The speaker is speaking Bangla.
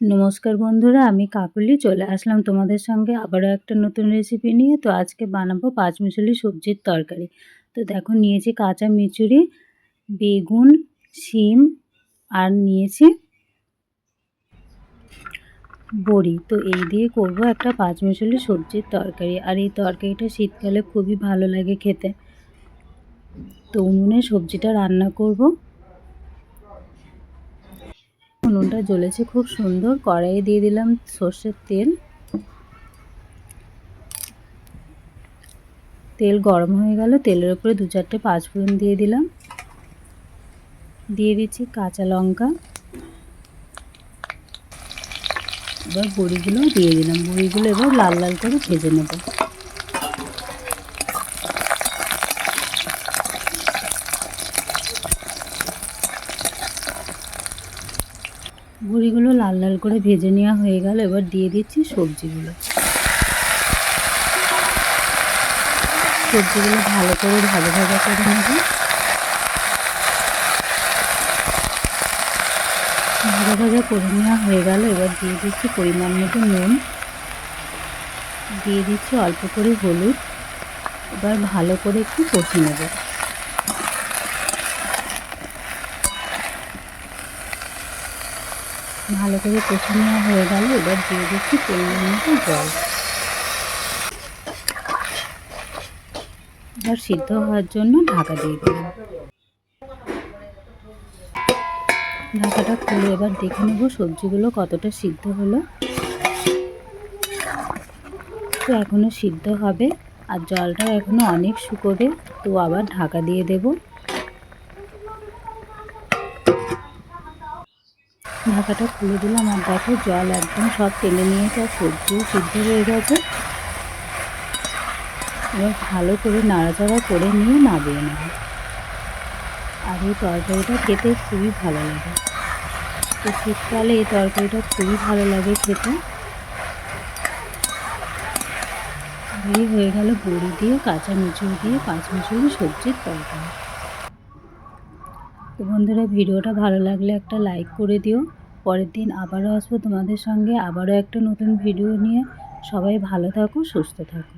নমস্কার বন্ধুরা, আমি কাকুলি, চলে আসলাম তোমাদের সঙ্গে আবারও একটা নতুন রেসিপি নিয়ে। তো আজকে বানাবো পাঁচমিশালি সবজির তরকারি। তো দেখো, নিয়েছি কাঁচা মিচুরি বেগুন, শিম, আর নিয়েছি বড়ি। তো এই দিয়ে করব একটা পাঁচমিশালি সবজির তরকারি। আর এই তরকারিটা শীতকালে খুবই ভালো লাগে খেতে। তো উনুনে সবজিটা রান্না করব। উনুনটা জ্বলেছে, খুব সুন্দর। কড়াইয়ে দিয়ে দিলাম সর্ষের তেল। তেল গরম হয়ে গেল, তেলের উপরে দু চারটে পাঁচফোড়ন দিয়ে দিলাম। দিয়ে দিচ্ছি কাঁচা লঙ্কা। এবার বড়িগুলো দিয়ে দিলাম। বড়িগুলো এবার লাল লাল করে ভেজে নেব। বড়িগুলো লাল লাল করে ভেজে নেওয়া হয়ে গেল, এবার দিয়ে দিচ্ছি সবজিগুলো। সবজিগুলো ভালো করে ভাজা ভাজা করে নেব। ভাজা ভাজা করে নেওয়া হয়ে গেল, এবার দিয়ে দিচ্ছি পরিমাণ মতো নুন। দিয়ে দিচ্ছি অল্প করে হলুদ। এবার ভালো করে একটু কষে নেব। ভালো করে কষে নেওয়া হয়ে গেল, এবার দিয়ে দিচ্ছি পরিমাণ মতো জল। এবার সিদ্ধ হওয়ার জন্য ঢাকা দিয়ে দিলাম। ঢাকাটা খুলে এবার দেখে নেব সবজিগুলো কতটা সিদ্ধ হলো। তো এখনও সিদ্ধ হবে, আর জলটা এখনও অনেক শুকোবে, তো আবার ঢাকা দিয়ে দেব। ঢাকাটা খুলে দিলাম আর দেখো জল একদম সব টেনে নিয়েছে আর সবজিও সিদ্ধ হয়ে গেছে। এবার ভালো করে নাড়াচাড়া করে নিয়ে নামিয়ে নেব। আর এই তরকারিটা খেতে খুবই ভালো লাগে। তো শীতকালে এই তরকারিটা খুবই ভালো লাগে খেতে। এই হয়ে গেল বড়ি দিয়ে কাঁচা মিচুরি দিয়ে পাঁচ মিচুরি সবজির তরকারি। তো বন্ধুরা, ভিডিওটা ভালো লাগলে একটা লাইক করে দিও। পরের দিন আবারও আসব তোমাদের সঙ্গে। আবারও একটা নতুন ভিডিও নিয়ে। সবাই ভালো থাকো, সুস্থ থাকো।